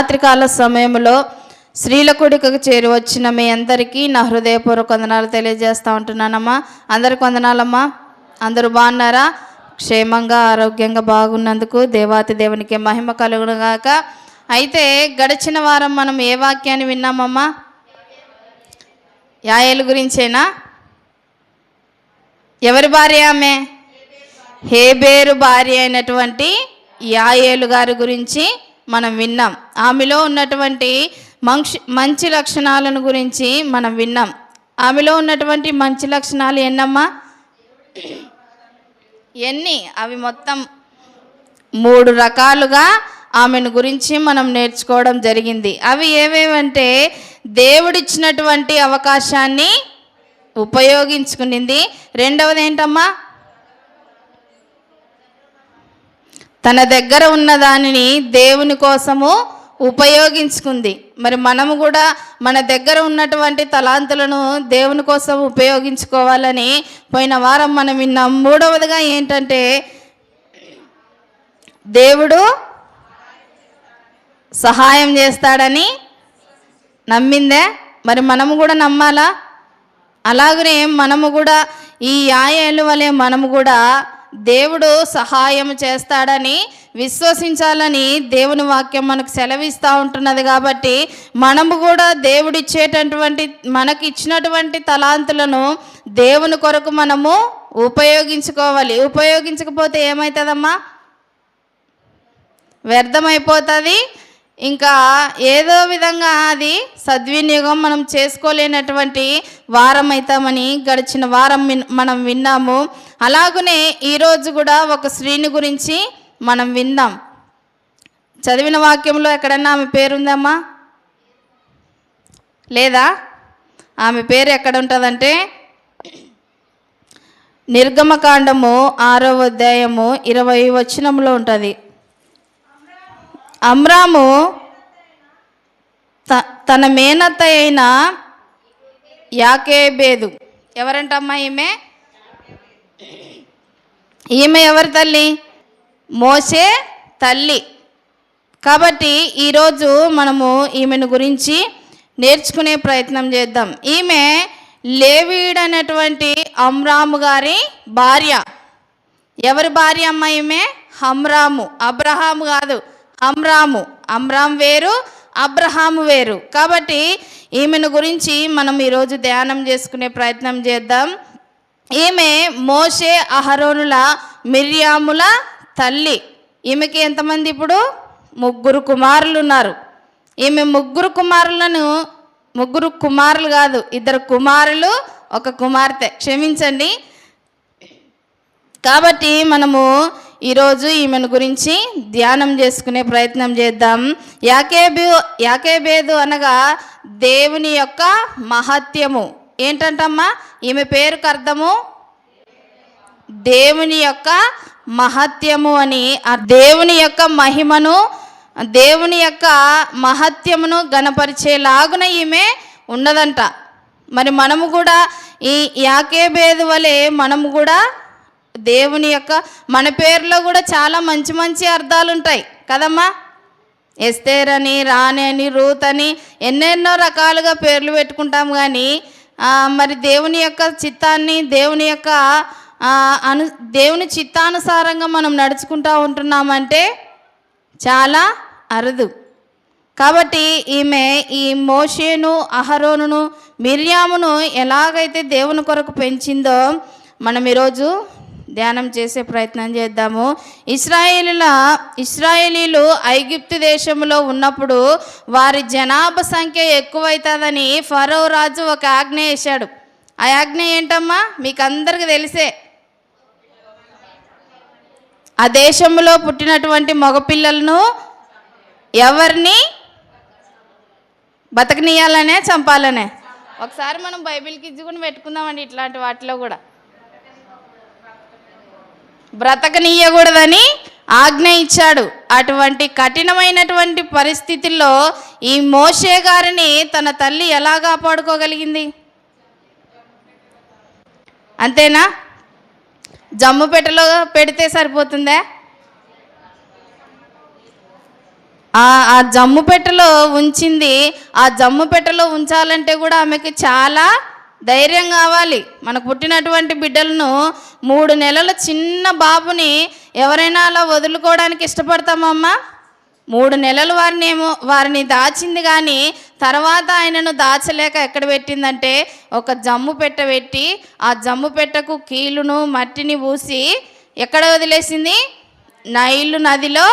రాత్రికాల సమయంలో స్త్రీల కుడికకు చేరి వచ్చిన మీ అందరికీ నా హృదయపూర్వక వందనాలు తెలియజేస్తూ ఉంటున్నానమ్మా. అందరికి వందనాలమ్మా. అందరూ బాగున్నారా? క్షేమంగా ఆరోగ్యంగా బాగున్నందుకు దేవాతి దేవునికి మహిమ కలుగునుగాక. అయితే గడిచిన వారం మనం ఏ వాక్యాన్ని విన్నామమ్మా? యాయేలు గురించేనా? ఎవరి భార్య ఆమె? హేబేరు భార్య అయినటువంటి యాయేలు గారి గురించి మనం విన్నాం. ఆమెలో ఉన్నటువంటి మంచి మంచి లక్షణాలను గురించి మనం విన్నాం. ఆమెలో ఉన్నటువంటి మంచి లక్షణాలు ఎన్నమ్మా? ఎన్ని? అవి మొత్తం మూడు రకాలుగా ఆమెను గురించి మనం నేర్చుకోవడం జరిగింది. అవి ఏవేవంటే దేవుడిచ్చినటువంటి అవకాశాన్ని ఉపయోగించుకునింది. రెండవది ఏంటమ్మా? తన దగ్గర ఉన్న దానిని దేవుని కోసము ఉపయోగించుకుంది. మరి మనము కూడా మన దగ్గర ఉన్నటువంటి తలాంతులను దేవుని కోసం ఉపయోగించుకోవాలని పోయిన వారం మనం విన్నాం. మూడవదిగా ఏంటంటే దేవుడు సహాయం చేస్తాడని నమ్మిందే. మరి మనము కూడా నమ్మాలా? అలాగనే మనము కూడా ఈ యాయేలు వలె మనము కూడా దేవుడు సహాయం చేస్తాడని విశ్వసించాలని దేవుని వాక్యం మనకు సెలవిస్తూ ఉంటున్నది కాబట్టి మనము కూడా దేవుడిచ్చేటటువంటి మనకి ఇచ్చినటువంటి తలాంతులను దేవుని కొరకు మనము ఉపయోగించుకోవాలి. ఉపయోగించకపోతే ఏమవుతుందమ్మా వ్యర్థమైపోతుంది. ఇంకా ఏదో విధంగా అది సద్వినియోగం మనం చేసుకోలేనటువంటి వారం అవుతామని గడిచిన వారం విన్- మనం విన్నాము. అలాగనే ఈరోజు కూడా ఒక స్త్రీని గురించి మనం విందాం. చదివిన వాక్యంలో ఎక్కడన్నా ఆమె పేరుందమ్మా? లేదా? ఆమె పేరు ఎక్కడ ఉంటుందంటే నిర్గమకాండము ఆరో అధ్యాయము ఇరవై వచనంలో ఉంటుంది. అమ్రాము త తన మేనత్త అయిన యాకేబేదు. ఎవరంటమ్మా ఈమె? ఈమె ఎవరి తల్లి? మోసే తల్లి. కాబట్టి ఈరోజు మనము ఈమెను గురించి నేర్చుకునే ప్రయత్నం చేద్దాం. ఈమె లేవీడైనటువంటి అమ్రాము గారి భార్య. ఎవరి భార్య అమ్మ ఈమె? హమ్రాము. అబ్రహాము కాదు. అమ్రాము. అమ్రామ్ వేరు అబ్రహాము వేరు. కాబట్టి ఈమెను గురించి మనం ఈరోజు ధ్యానం చేసుకునే ప్రయత్నం చేద్దాం. ఈమె మోషే అహరోనుల మిర్యాముల తల్లి. ఈమెకి ఎంతమంది ఇప్పుడు? ముగ్గురు కుమారులు ఉన్నారు. ఈమె ముగ్గురు కుమారులను ముగ్గురు కుమారులు కాదు ఇద్దరు కుమారులు ఒక కుమార్తె. క్షమించండి. కాబట్టి మనము ఈరోజు ఈమెను గురించి ధ్యానం చేసుకునే ప్రయత్నం చేద్దాం. యాకేబు యాకేబేదు అనగా దేవుని యొక్క మహత్యము. ఏంటంటమ్మా? ఈమె పేరుకు అర్థము? దేవుని యొక్క మహత్యము అని ఆ దేవుని యొక్క మహిమను దేవుని యొక్క మహత్యమును గణపరిచేలాగున ఈమె ఉన్నదంట. మరి మనము కూడా ఈ యాకేబేదు వలె మనము కూడా దేవుని యొక్క మన పేరులో కూడా చాలా మంచి మంచి అర్థాలు ఉంటాయి కదమ్మా? ఎస్తేర్ అని రాణి అని రూత్ అని ఎన్నెన్నో రకాలుగా పేర్లు పెట్టుకుంటాం కానీ మరి దేవుని యొక్క చిత్తాన్ని దేవుని యొక్క అను దేవుని చిత్తానుసారంగా మనం నడుచుకుంటూ ఉంటున్నామంటే చాలా అరుదు. కాబట్టి ఈమె ఈ మోషేను అహరోనును మిర్యామును ఎలాగైతే దేవుని కొరకు పెంచిందో మనం ఈరోజు ధ్యానం చేసే ప్రయత్నం చేద్దాము. ఇస్రాయేలీల ఇస్రాయేలీలు ఐగిప్తు దేశంలో ఉన్నప్పుడు వారి జనాభా సంఖ్య ఎక్కువైతుందని ఫరో రాజు ఒక ఆజ్ఞ వేశాడు ఆ ఆజ్ఞ ఏంటమ్మా? మీకు అందరికీ తెలిసే. ఆ దేశంలో పుట్టినటువంటి మగపిల్లలను ఎవరిని? బతకనీయాలనే చంపాలనే. ఒకసారి మనం బైబిల్కి ఇచ్చుకుని పెట్టుకుందామండి ఇట్లాంటి వాటిలో కూడా. బ్రతకనీయకూడదని ఆజ్ఞ ఇచ్చాడు. అటువంటి కఠినమైనటువంటి పరిస్థితుల్లో ఈ మోషే గారిని తన తల్లి ఎలా కాపాడుకోగలిగింది? అంతేనా? జమ్ము పెట్టెలో పెడితే సరిపోతుందా? ఆ ఆ జమ్ము పెట్టెలో ఉంచింది ఆ జమ్ము పెట్టెలో ఉంచాలంటే కూడా ఆమెకి చాలా ధైర్యం కావాలి. మనకు పుట్టినటువంటి బిడ్డలను మూడు నెలల చిన్న బాబుని ఎవరైనా అలా వదులుకోవడానికి ఇష్టపడతామమ్మా మూడు నెలలు వారిని ఏమో వారిని దాచింది కానీ తర్వాత ఆయనను దాచలేక ఎక్కడ పెట్టిందంటే ఒక జమ్ము పెట్ట పెట్టి ఆ జమ్ము పెట్టకు కీలును మట్టిని పూసి ఎక్కడ వదిలేసింది? నైలు నదిలో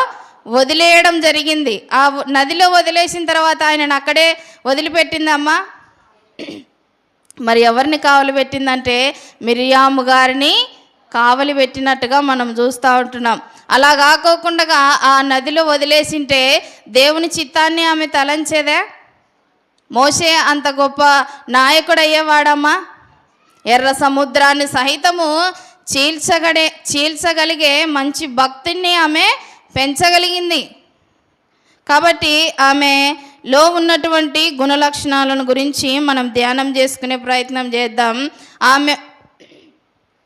వదిలేయడం జరిగింది. ఆ నదిలో వదిలేసిన తర్వాత ఆయనను అక్కడే వదిలిపెట్టిందమ్మా మరి ఎవరిని కావలి పెట్టిందంటే మిరియాము గారిని కావలి పెట్టినట్టుగా మనం చూస్తూ ఉంటున్నాం. అలా కాకోకుండా ఆ నదిలో వదిలేసింటే దేవుని చిత్తాన్ని ఆమె తలంచేదే? మోసే అంత గొప్ప నాయకుడు అయ్యేవాడమ్మా ఎర్ర సముద్రాన్ని సహితము చీల్చగడే చీల్చగలిగే మంచి భక్తిని ఆమె పెంచగలిగింది. కాబట్టి ఆమె లో ఉన్నటువంటి గుణలక్షణాలను గురించి మనం ధ్యానం చేసుకునే ప్రయత్నం చేద్దాం. ఆమె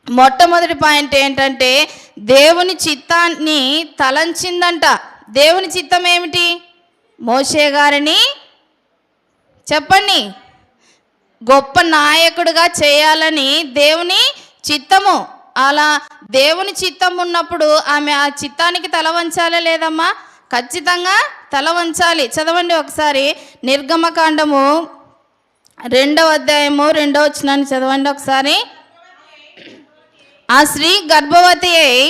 మొట్టమొదటి పాయింట్ ఏంటంటే దేవుని చిత్తాన్ని తలంచిందంట. దేవుని చిత్తం ఏమిటి? మోషే గారిని చెప్పండి. గొప్ప నాయకుడిగా చేయాలని దేవుని చిత్తము. అలా దేవుని చిత్తం ఉన్నప్పుడు ఆమె ఆ చిత్తానికి తల వంచాలే లేదమ్మా? ఖచ్చితంగా తల వంచాలి. చదవండి ఒకసారి. నిర్గమకాండము రెండవ అధ్యాయము రెండవ వచ్చినాన్ని చదవండి ఒకసారి. ఆ స్త్రీ గర్భవతి అయి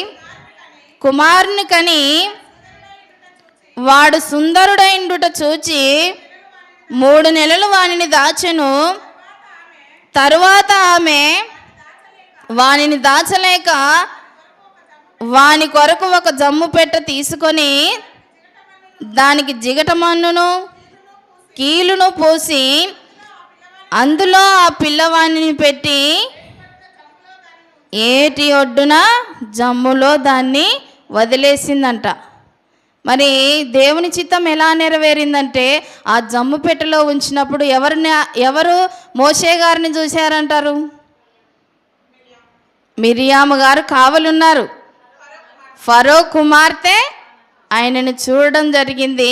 కుమారుని కని వాడు సుందరుడైండుట చూచి మూడు నెలలు వానిని దాచెను. తరువాత ఆమె వానిని దాచలేక వాని కొరకు ఒక జమ్ము పెట్ట తీసుకొని దానికి జిగటమన్నును కీలును పోసి అందులో ఆ పిల్లవాణిని పెట్టి ఏటి ఒడ్డున జమ్ములో దాన్ని వదిలేసిందంట. మరి దేవుని చిత్తం ఎలా నెరవేరిందంటే ఆ జమ్ము పెట్టెలో ఉంచినప్పుడు ఎవరిని ఎవరు మోషే గారిని చూశారంటారు? మిరియాము గారు కావలున్నారు. ఫరో కుమార్తె ఆయనను చూడడం జరిగింది.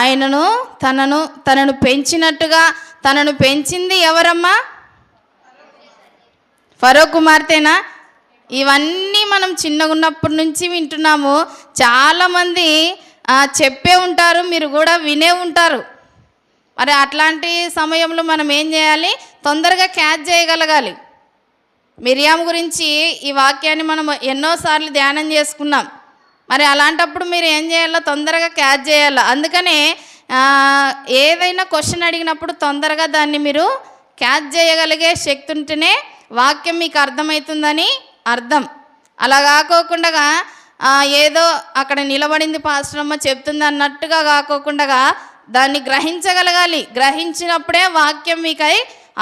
ఆయనను తనను తనను పెంచినట్టుగా తనను పెంచింది ఎవరమ్మా? ఫరో కుమార్తెనా? ఇవన్నీ మనం చిన్నగా ఉన్నప్పటి నుంచి వింటున్నాము. చాలామంది చెప్పే ఉంటారు మీరు కూడా వినే ఉంటారు. మరి అట్లాంటి సమయంలో మనం ఏం చేయాలి? తొందరగా క్యాచ్ చేయగలగాలి. మిరియాం గురించి ఈ వాక్యాన్ని మనం ఎన్నోసార్లు ధ్యానం చేసుకున్నాం. మరి అలాంటప్పుడు మీరు ఏం చేయాలో తొందరగా క్యాచ్ చేయాలి. అందుకనే ఏదైనా క్వశ్చన్ అడిగినప్పుడు తొందరగా దాన్ని మీరు క్యాచ్ చేయగలిగే శక్తి ఉంటేనే వాక్యం మీకు అర్థమవుతుందని అర్థం. అలా కాకోకుండా ఏదో అక్కడ నిలబడింది పాస్టర్ అమ్మ చెప్తుంది అన్నట్టుగా కాకోకుండా దాన్ని గ్రహించగలగాలి. గ్రహించినప్పుడే వాక్యం మీకై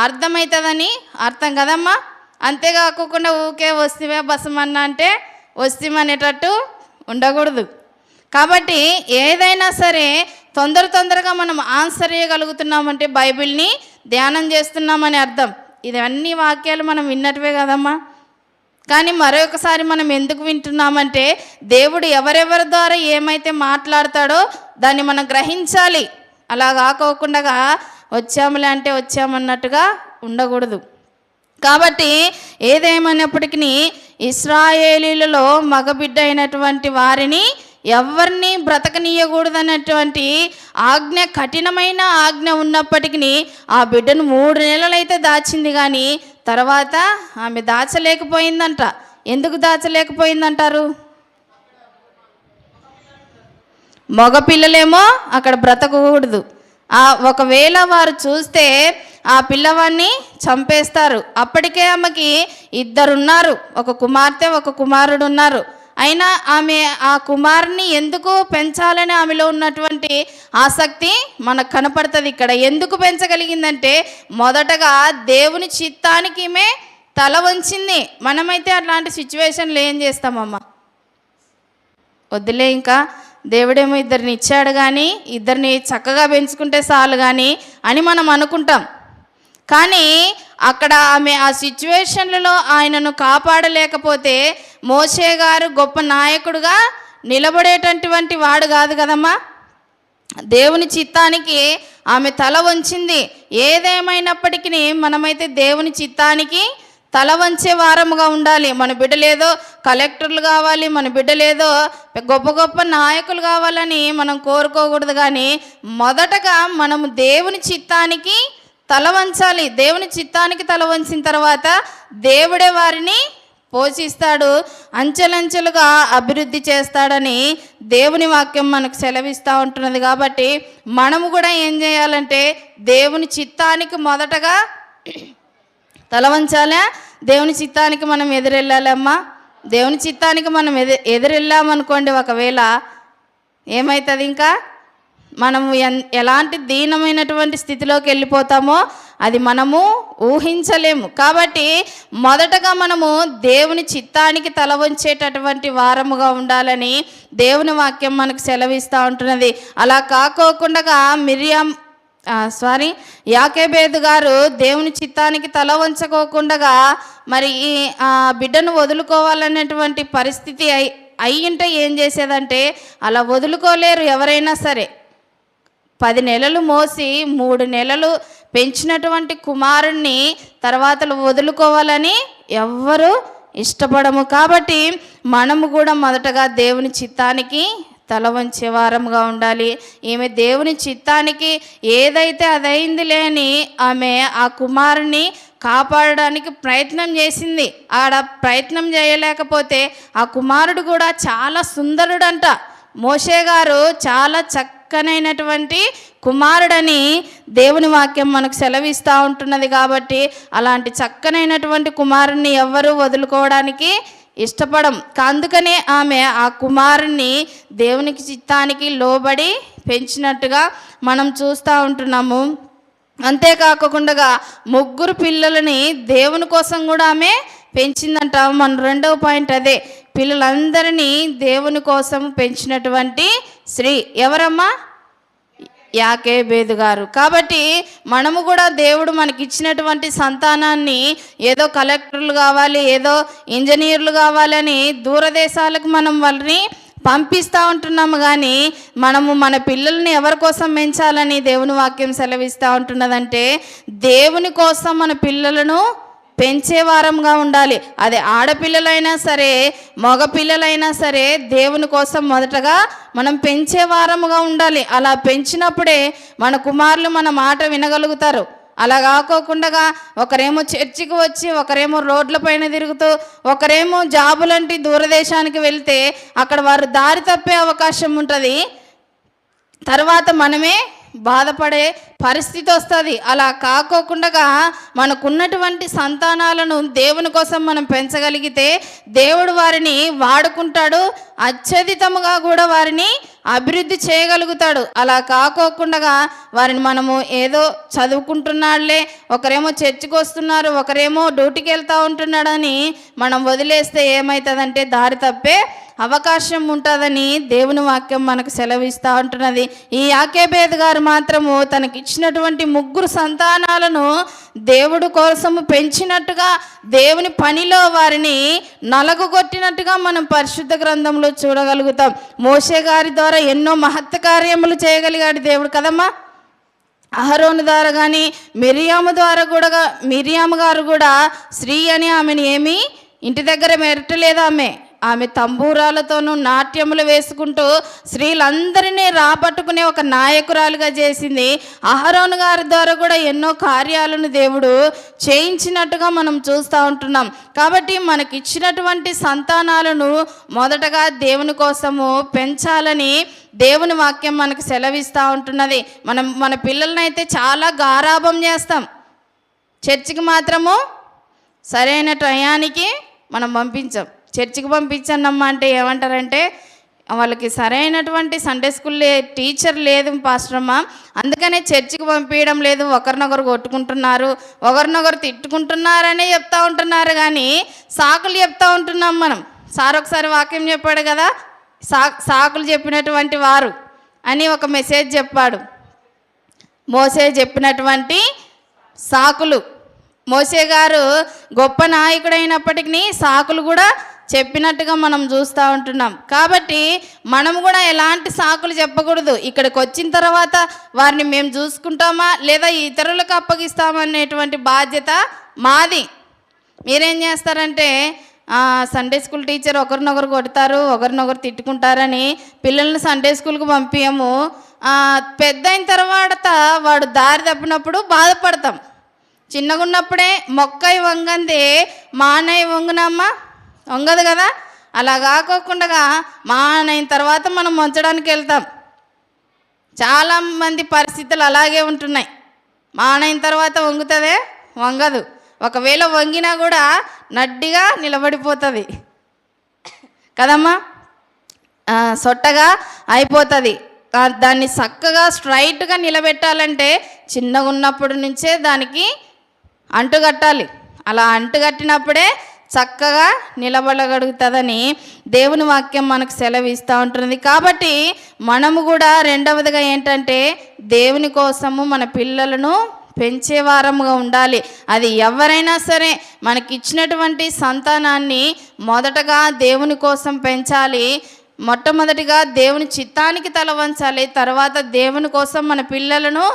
అర్థమవుతుందని అర్థం కదమ్మా? అంతేకాకుండా ఊకే వస్తేవే బసమన్నా అంటే వస్తిమనేటట్టు ఉండకూడదు. కాబట్టి ఏదైనా సరే తొందర తొందరగా మనం ఆన్సర్ చేయగలుగుతున్నామంటే బైబిల్ని ధ్యానం చేస్తున్నామని అర్థం. ఇవన్నీ వాక్యాలు మనం విన్నట్టువే కదమ్మా. కానీ మరొకసారి మనం ఎందుకు వింటున్నామంటే దేవుడు ఎవరెవరి ద్వారా ఏమైతే మాట్లాడతాడో దాన్ని మనం గ్రహించాలి. అలా కాకోకుండా వచ్చాములే అంటే వచ్చామన్నట్టుగా ఉండకూడదు. కాబట్టి ఏదేమైనప్పటికీ ఇస్రాయేలీలలో మగబిడ్డ అయినటువంటి వారిని ఎవరిని బ్రతకనీయకూడదన్నటువంటి ఆజ్ఞ కఠినమైన ఆజ్ఞ ఉన్నప్పటికీ ఆ బిడ్డను మూడు నెలలైతే దాచింది కానీ తర్వాత ఆమె దాచలేకపోయిందంట. ఎందుకు దాచలేకపోయిందంటారు? మగపిల్లలేమో అక్కడ బ్రతకకూడదు. ఆ ఒకవేళ వారు చూస్తే ఆ పిల్లవాడిని చంపేస్తారు. అప్పటికే ఆమెకి ఇద్దరున్నారు. ఒక కుమార్తె ఒక కుమారుడు ఉన్నారు అయినా ఆమె ఆ కుమారుని ఎందుకు పెంచాలని ఆమెలో ఉన్నటువంటి ఆసక్తి మనకు కనపడుతుంది ఇక్కడ. ఎందుకు పెంచగలిగిందంటే మొదటగా దేవుని చిత్తానికి ఈమె తల వంచింది. మనమైతే అట్లాంటి సిచ్యువేషన్లు ఏం చేస్తామమ్మా వద్దులే ఇంకా. దేవుడేమో ఇద్దరిని ఇచ్చాడు కానీ ఇద్దరిని చక్కగా పెంచుకుంటే చాలు కానీ అని మనం అనుకుంటాం. కానీ అక్కడ ఆమె ఆ సిచ్యువేషన్లలో ఆయనను కాపాడలేకపోతే మోసే గారు గొప్ప నాయకుడుగా నిలబడేటటువంటి వాడు కాదు కదమ్మా. దేవుని చిత్తానికి ఆమె తల వంచింది. ఏదేమైనప్పటికీ మనమైతే దేవుని చిత్తానికి తల వంచే వారముగా ఉండాలి. మన బిడ్డలేదో కలెక్టర్లు కావాలి మన బిడ్డలేదో గొప్ప గొప్ప నాయకులు కావాలని మనం కోరుకోకూడదు కానీ మొదటగా మనము దేవుని చిత్తానికి తల వంచాలి. దేవుని చిత్తానికి తల వంచిన తర్వాత దేవుడే వారిని పోషిస్తాడు. అంచెలంచెలుగా అభివృద్ధి చేస్తాడని దేవుని వాక్యం మనకు సెలవిస్తూ ఉంటున్నది కాబట్టి మనము కూడా ఏం చేయాలంటే దేవుని చిత్తానికి మొదటగా తల వంచాలా? దేవుని చిత్తానికి మనం ఎదురెళ్ళాలమ్మా దేవుని చిత్తానికి మనం ఎదు ఎదురెళ్ళామనుకోండి ఒకవేళ ఏమవుతుంది ఇంకా? మనము ఎన్ ఎలాంటి దీనమైనటువంటి స్థితిలోకి వెళ్ళిపోతామో అది మనము ఊహించలేము. కాబట్టి మొదటగా మనము దేవుని చిత్తానికి తల వంచేటటువంటి వారముగా ఉండాలని దేవుని వాక్యం మనకు సెలవిస్తూ ఉంటున్నది. అలా కాకోకుండా మిరియాం సారీ యాకేబేద్ గారు దేవుని చిత్తానికి తల వంచుకోకుండా మరి ఈ ఆ బిడ్డను వదులుకోవాలనేటువంటి పరిస్థితి అయి అయ్యింటే ఏం చేసేదంటే అలా వదులుకోలేరు ఎవరైనా సరే. పది నెలలు మోసి మూడు నెలలు పెంచినటువంటి కుమారుణ్ణి తర్వాత వదులుకోవాలని ఎవ్వరు ఇష్టపడము. కాబట్టి మనము కూడా మొదటగా దేవుని చిత్తానికి తల వంచేవారముగా ఉండాలి. ఈమె దేవుని చిత్తానికి ఏదైతే అదైంది లేని ఆమె ఆ కుమారుని కాపాడడానికి ప్రయత్నం చేసింది. ఆడ ప్రయత్నం చేయలేకపోతే ఆ కుమారుడు కూడా చాలా సుందరుడంట. మోషే గారు చాలా చక్క చక్కనైనటువంటి కుమారుడని దేవుని వాక్యం మనకు సెలవిస్తూ ఉంటున్నది కాబట్టి అలాంటి చక్కనైనటువంటి కుమారుణ్ణి ఎవ్వరూ వదులుకోవడానికి ఇష్టపడం. అందుకనే ఆమె ఆ కుమారుణ్ణి దేవునికి చిత్తానికి లోబడి పెంచినట్టుగా మనం చూస్తూ ఉంటున్నాము. అంతేకాకుండా ముగ్గురు పిల్లలని దేవుని కోసం కూడా ఆమె పెంచిందంట మన రెండవ పాయింట్ అదే. పిల్లలందరినీ దేవుని కోసం పెంచినటువంటి శ్రీ ఎవరమ్మా? యాకే బేదు గారు. కాబట్టి మనము కూడా దేవుడు మనకి ఇచ్చినటువంటి సంతానాన్ని ఏదో కలెక్టర్లు కావాలి ఏదో ఇంజనీర్లు కావాలని దూరదేశాలకు మనం వాళ్ళని పంపిస్తూ ఉంటున్నాము కానీ మనము మన పిల్లల్ని ఎవరి కోసం పెంచాలని దేవుని వాక్యం సెలవిస్తూ ఉంటున్నదంటే దేవుని కోసం మన పిల్లలను పెంచే వారంగా ఉండాలి. అది ఆడపిల్లలైనా సరే మగపిల్లలైనా సరే దేవుని కోసం మొదటగా మనం పెంచే వారముగా ఉండాలి. అలా పెంచినప్పుడే మన కుమారులు మన మాట వినగలుగుతారు. అలా కాకోకుండా ఒకరేమో చర్చికి వచ్చి ఒకరేమో రోడ్ల పైన తిరుగుతూ ఒకరేమో జాబులంటి దూరదేశానికి వెళ్తే అక్కడ వారు దారి తప్పే అవకాశం ఉంటుంది. తర్వాత మనమే బాధపడే పరిస్థితి వస్తుంది. అలా కాకోకుండా మనకున్నటువంటి సంతానాలను దేవుని కోసం మనం పెంచగలిగితే దేవుడు వారిని వాడుకుంటాడు. అత్యధితముగా కూడా వారిని అభివృద్ధి చేయగలుగుతాడు. అలా కాకోకుండా వారిని మనము ఏదో చదువుకుంటున్నాడులే ఒకరేమో చర్చికి వస్తున్నారు ఒకరేమో డ్యూటీకి వెళ్తూ ఉంటున్నాడని మనం వదిలేస్తే ఏమవుతుందంటే దారి తప్పే అవకాశం ఉంటుందని దేవుని వాక్యం మనకు సెలవిస్తూ ఉంటున్నది. ఈ యాకేబేద్ గారు మాత్రము తనకి ఇచ్చినటువంటి ముగ్గురు సంతానాలను దేవుడు కోసము పెంచినట్టుగా దేవుని పనిలో వారిని నలగొట్టినట్టుగా మనం పరిశుద్ధ గ్రంథంలో చూడగలుగుతాం. మోషే గారి ద్వారా ఎన్నో మహత్త కార్యములు చేయగలిగాడు దేవుడు కదమ్మా. అహరోను ద్వారా కానీ మిరియాము ద్వారా కూడా మిరియాము గారు కూడా స్త్రీ అని ఆమెను ఏమీ ఇంటి దగ్గర మెరటలేదు ఆమె. ఆమె తంబూరాలతోనూ నాట్యములు వేసుకుంటూ స్త్రీలందరినీ రాబట్టుకునే ఒక నాయకురాలుగా చేసింది. అహరోన్ గారి ద్వారా కూడా ఎన్నో కార్యాలను దేవుడు చేయించినట్టుగా మనం చూస్తూ ఉంటున్నాం. కాబట్టి మనకి ఇచ్చినటువంటి సంతానాలను మొదటగా దేవుని కోసము పెంచాలని దేవుని వాక్యం మనకు సెలవిస్తూ ఉంటున్నది. మనం మన పిల్లల్ని అయితే చాలా గారాభం చేస్తాం. చర్చికి మాత్రము సరైన టయానికి మనం పంపించాం. చర్చికి పంపించానమ్మా అంటే ఏమంటారంటే వాళ్ళకి సరైనటువంటి సండే స్కూల్ టీచర్ లేదు పాస్టరమ్మ అందుకనే చర్చికి పంపించడం లేదు ఒకరినొకరు కొట్టుకుంటున్నారు ఒకరినొకరు తిట్టుకుంటున్నారనే చెప్తా ఉంటున్నారు కానీ సాకులు చెప్తా ఉంటున్నాం మనం. సార్ ఒకసారి వాక్యం చెప్పాడు కదా సా సాకులు చెప్పినటువంటి వారు అని ఒక మెసేజ్ చెప్పాడు. మోసే చెప్పినటువంటి సాకులు. మోసే గారు గొప్ప నాయకుడైనప్పటికీ సాకులు కూడా చెప్పినట్టుగా మనం చూస్తూ ఉంటున్నాం. కాబట్టి మనం కూడా ఎలాంటి సాకులు చెప్పకూడదు. ఇక్కడికి వచ్చిన తర్వాత వారిని మేము చూసుకుంటామా? లేదా ఇతరులకు అప్పగిస్తామనేటువంటి బాధ్యత మాది. మీరేం చేస్తారంటే సండే స్కూల్ టీచర్ ఒకరినొకరు కొడతారు ఒకరినొకరు తిట్టుకుంటారని పిల్లల్ని సండే స్కూల్కి పంపించము పెద్ద అయిన తర్వాత వాడు దారి తప్పినప్పుడు బాధపడతాం. చిన్నగా ఉన్నప్పుడే మొక్కై వంగందే మానయ్య వంగునమ్మా. వంగదు కదా? అలా కాకోకుండా మానైన తర్వాత మనం వంచడానికి వెళ్తాం. చాలా మంది పరిస్థితులు అలాగే ఉంటున్నాయి. మానైన తర్వాత వంగుతుందే? వంగదు. ఒకవేళ వంగినా కూడా నడ్డిగా నిలబడిపోతుంది. కదమ్మా? సొట్టగా అయిపోతుంది. దాన్ని చక్కగా స్ట్రైట్గా నిలబెట్టాలంటే చిన్నగా ఉన్నప్పటి నుంచే దానికి అంటుకట్టాలి అలా అంటుకట్టినప్పుడే చక్కగా నిలబడగలుగుతుందని దేవుని వాక్యం మనకు సెలవిస్తూ ఉంటుంది కాబట్టి మనము కూడా రెండవదిగా ఏంటంటే దేవుని కోసము మన పిల్లలను పెంచేవారముగా ఉండాలి. అది ఎవరైనా సరే మనకిచ్చినటువంటి సంతానాన్ని మొదటగా దేవుని కోసం పెంచాలి. మొట్టమొదటిగా దేవుని చిత్తానికి తల వంచాలి. తర్వాత దేవుని కోసం మన పిల్లలను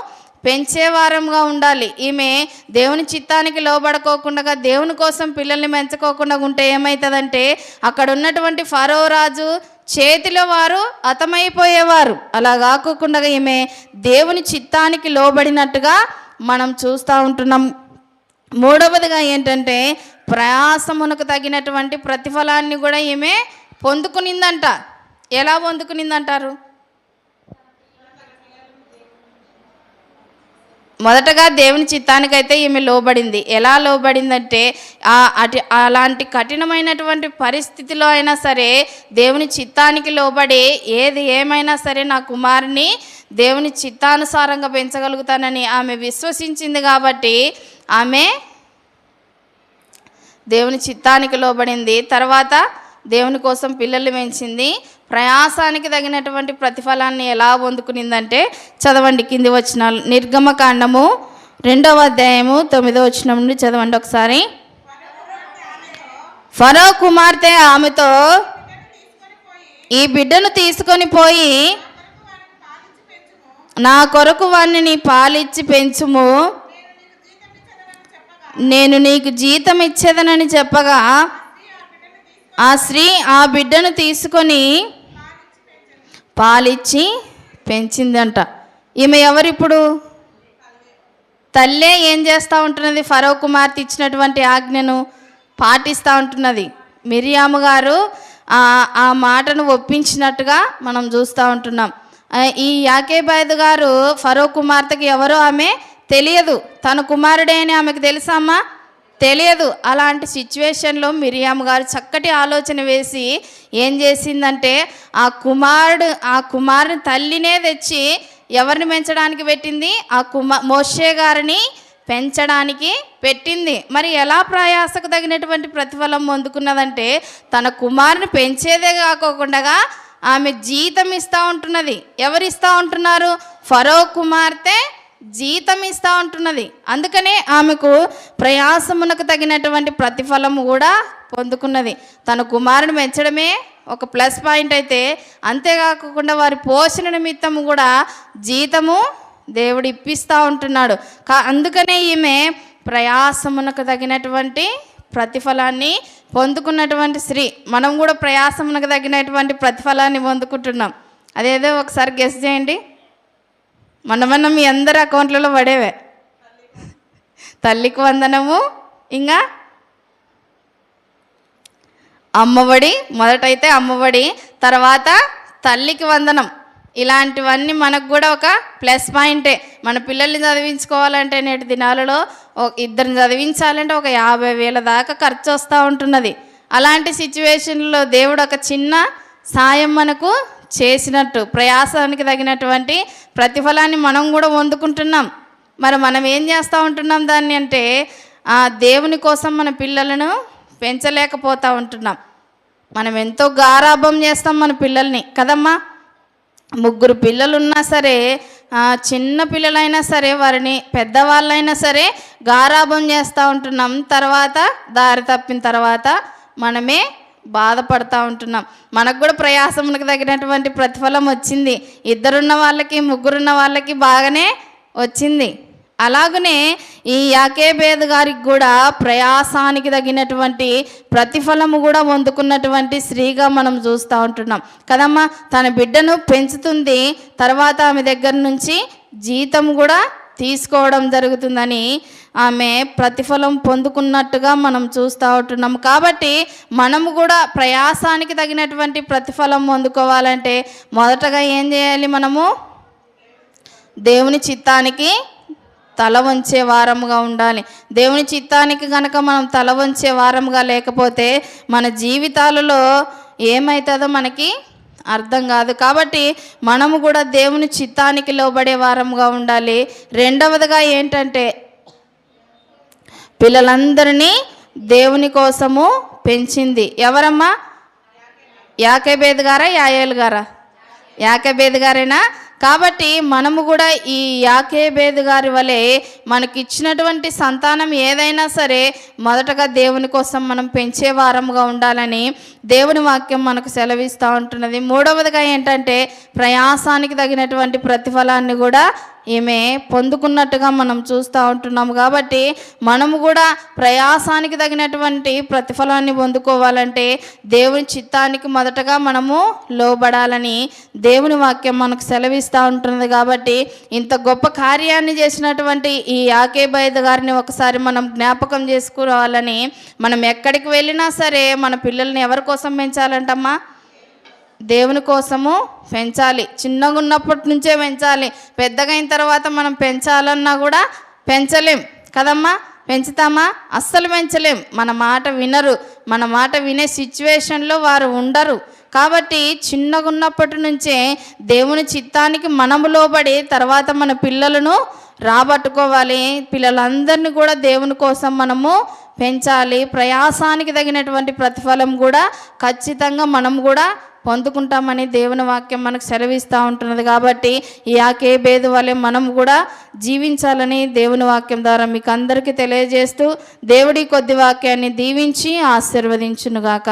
పెంచేవారంగా ఉండాలి. ఈమె దేవుని చిత్తానికి లోబడుకోకుండా దేవుని కోసం పిల్లల్ని పెంచుకోకుండా ఉంటే ఏమవుతుందంటే అక్కడ ఉన్నటువంటి ఫరో రాజు చేతిలో వారు అతమైపోయేవారు అలా కాకోకుండా ఈమె దేవుని చిత్తానికి లోబడినట్టుగా మనం చూస్తూ ఉంటున్నాం. మూడవదిగా ఏంటంటే ప్రయాసమునకు తగినటువంటి ప్రతిఫలాన్ని కూడా ఈమె పొందుకునిందంట. ఎలా పొందుకునిందంటారు? మొదటగా దేవుని చిత్తానికైతే ఈమె లోబడింది. ఎలా లోబడిందంటే అటు అలాంటి కఠినమైనటువంటి పరిస్థితిలో అయినా సరే దేవుని చిత్తానికి లోబడి ఏది ఏమైనా సరే నా కుమారుని దేవుని చిత్తానుసారంగా పెంచగలుగుతానని ఆమె విశ్వసించింది కాబట్టి ఆమె దేవుని చిత్తానికి లోబడింది. తర్వాత దేవుని కోసం పిల్లల్ని పెంచింది. ప్రయాసానికి తగినటువంటి ప్రతిఫలాన్ని ఎలా పొందుకునిందంటే చదవండి కింది వచ్చిన నిర్గమకాండము రెండవ అధ్యాయము తొమ్మిదో వచ్చిన నుండి చదవండి ఒకసారి. ఫరో కుమార్తె ఆమెతో ఈ బిడ్డను తీసుకొని పోయి నా కొరకు వాణ్ణి నీ పాలిచ్చి పెంచుము. నేను నీకు జీతం ఇచ్చేదనని చెప్పగా ఆ స్త్రీ ఆ బిడ్డను తీసుకొని పాలిచ్చి పెంచిందంట. ఈమె ఎవరిప్పుడు? తల్లే ఏం చేస్తూ ఉంటున్నది? ఫరో కుమార్తె ఇచ్చినటువంటి ఆజ్ఞను పాటిస్తూ ఉంటున్నది. మిరియాము గారు ఆ ఆ మాటను ఒప్పించినట్టుగా మనం చూస్తూ ఉంటున్నాం. ఈ యాకేబాయిద్ గారు ఫరో కుమార్తెకి ఎవరో ఆమె తెలియదు. తన కుమారుడే అని ఆమెకు తెలుసా అమ్మా? తెలియదు. అలాంటి సిచ్యువేషన్లో మిరియాము గారు చక్కటి ఆలోచన వేసి ఏం చేసిందంటే ఆ కుమారుడు ఆ కుమారుని తల్లినే తెచ్చి ఎవరిని పెంచడానికి పెట్టింది? ఆ కుమార్ మోషే గారిని పెంచడానికి పెట్టింది. మరి ఎలా ప్రయాసకు తగినటువంటి ప్రతిఫలం పొందుకున్నదంటే తన కుమారుని పెంచేదే కాకుండా ఆమె జీతం ఇస్తూ ఉంటున్నది. ఎవరు ఇస్తూ ఉంటున్నారు? ఫరో కుమార్తె జీతం ఇస్తూ ఉంటున్నది అందుకనే ఆమెకు ప్రయాసమునకు తగినటువంటి ప్రతిఫలం కూడా పొందుకున్నది. తన కుమారుని పెంచడమే ఒక ప్లస్ పాయింట్ అయితే అంతేకాకుండా వారి పోషణ నిమిత్తం కూడా జీతము దేవుడు ఇప్పిస్తూ ఉంటున్నాడు. కా అందుకనే ఈమె ప్రయాసమునకు తగినటువంటి ప్రతిఫలాన్ని పొందుకున్నటువంటి స్త్రీ. మనం కూడా ప్రయాసమునకు తగినటువంటి ప్రతిఫలాన్ని పొందుకుంటున్నాం. అదేదో ఒకసారి గెస్ చేయండి. మొన్న మనం మీ అందరి అకౌంట్లలో పడేవే. తల్లికి వందనము ఇంకా అమ్మఒడి మొదటైతే అమ్మఒడి తర్వాత తల్లికి వందనం. ఇలాంటివన్నీ మనకు కూడా ఒక ప్లస్ పాయింటే. మన పిల్లల్ని చదివించుకోవాలంటే నేటి దినాలలో ఇద్దరిని చదివించాలంటే ఒక యాభై వేల దాకా ఖర్చు వస్తూ ఉంటున్నది. అలాంటి సిచ్యువేషన్లో దేవుడు ఒక చిన్న సాయం మనకు చేసినట్టు ప్రయాసానికి తగినటువంటి ప్రతిఫలాన్ని మనం కూడా పొందుకుంటున్నాం. మరి మనం ఏం చేస్తూ ఉంటున్నాం దాన్ని అంటే దేవుని కోసం మన పిల్లలను పెంచలేకపోతూ ఉంటున్నాం. మనం ఎంతో గారాభం చేస్తాం మన పిల్లల్ని కదమ్మా? ముగ్గురు పిల్లలు ఉన్నా సరే చిన్న పిల్లలైనా సరే వారిని పెద్దవాళ్ళైనా సరే గారాభం చేస్తూ ఉంటున్నాం. తర్వాత దారి తప్పిన తర్వాత మనమే బాధపడతా ఉంటున్నాం. మనకు కూడా ప్రయాసములకు తగినటువంటి ప్రతిఫలం వచ్చింది. ఇద్దరున్న వాళ్ళకి ముగ్గురున్న వాళ్ళకి బాగానే వచ్చింది. అలాగనే ఈ యాకేబేద్ గారికి కూడా ప్రయాసానికి తగినటువంటి ప్రతిఫలము కూడా పొందుకున్నటువంటి స్త్రీగా మనం చూస్తూ ఉంటున్నాం. కదమ్మా తన బిడ్డను పెంచుతుంది. తర్వాత ఆమె దగ్గర నుంచి జీతం కూడా తీసుకోవడం జరుగుతుందని ఆమె ప్రతిఫలం పొందుకున్నట్టుగా మనం చూస్తూ ఉంటున్నాం. కాబట్టి మనము కూడా ప్రయాసానికి తగినటువంటి ప్రతిఫలం పొందుకోవాలంటే మొదటగా ఏం చేయాలి మనము? దేవుని చిత్తానికి తల వంచే వారముగా ఉండాలి. దేవుని చిత్తానికి కనుక మనం తల వంచే వారముగా లేకపోతే మన జీవితాలలో ఏమవుతుందో మనకి అర్థం కాదు. కాబట్టి మనము కూడా దేవుని చిత్తానికి లోబడే వారముగా ఉండాలి. రెండవదిగా ఏంటంటే పిల్లలందరినీ దేవుని కోసము పెంచింది. ఎవరమ్మా? యాకేబేద్ గారా యాయేలు గారా? యాకేబేద్ గారేనా? కాబట్టి మనము కూడా ఈ యాకేబేద్ గారి వలె మనకి ఇచ్చినటువంటి సంతానం ఏదైనా సరే మొదటగా దేవుని కోసం మనం పెంచే వారముగా ఉండాలని దేవుని వాక్యం మనకు సెలవిస్తూ ఉంటున్నది. మూడవదిగా ఏంటంటే ప్రయాసానికి తగినటువంటి ప్రతిఫలాన్ని కూడా ఈమె పొందుకున్నట్టుగా మనం చూస్తూ ఉంటున్నాము కాబట్టి మనము కూడా ప్రయాసానికి తగినటువంటి ప్రతిఫలాన్ని పొందుకోవాలంటే దేవుని చిత్తానికి మొదటగా మనము లోబడాలని దేవుని వాక్యం మనకు సెలవిస్తూ ఉంటున్నది కాబట్టి ఇంత గొప్ప కార్యాన్ని చేసినటువంటి ఈ యాకే యాకేబైద్ గారిని ఒకసారి మనం జ్ఞాపకం చేసుకోవాలని మనం ఎక్కడికి వెళ్ళినా సరే మన పిల్లల్ని ఎవరి కోసం పెంచాలంటమ్మా? దేవుని కోసము పెంచాలి. చిన్నగా ఉన్నప్పటి నుంచే పెంచాలి. పెద్దగా అయిన తర్వాత మనం పెంచాలన్నా కూడా పెంచలేం. కదమ్మా? పెంచుతామా? అస్సలు పెంచలేం. మన మాట వినరు. మన మాట వినే సిచ్యువేషన్లో వారు ఉండరు. కాబట్టి చిన్నగా ఉన్నప్పటి నుంచే దేవుని చిత్తానికి మనము లోబడి తర్వాత మన పిల్లలను రాబట్టుకోవాలి. పిల్లలందరినీ కూడా దేవుని కోసం మనము పెంచాలి. ప్రయాసానికి తగినటువంటి ప్రతిఫలం కూడా ఖచ్చితంగా మనం కూడా పొందుకుంటామని దేవుని వాక్యం మనకు సెలవిస్తూ ఉంటున్నది కాబట్టి ఈ ఆకే భేదు వలె మనం కూడా జీవించాలని దేవుని వాక్యం ద్వారా మీకు అందరికీ తెలియజేస్తూ దేవుడి కొద్ది వాక్యాన్ని దీవించి ఆశీర్వదించునుగాక.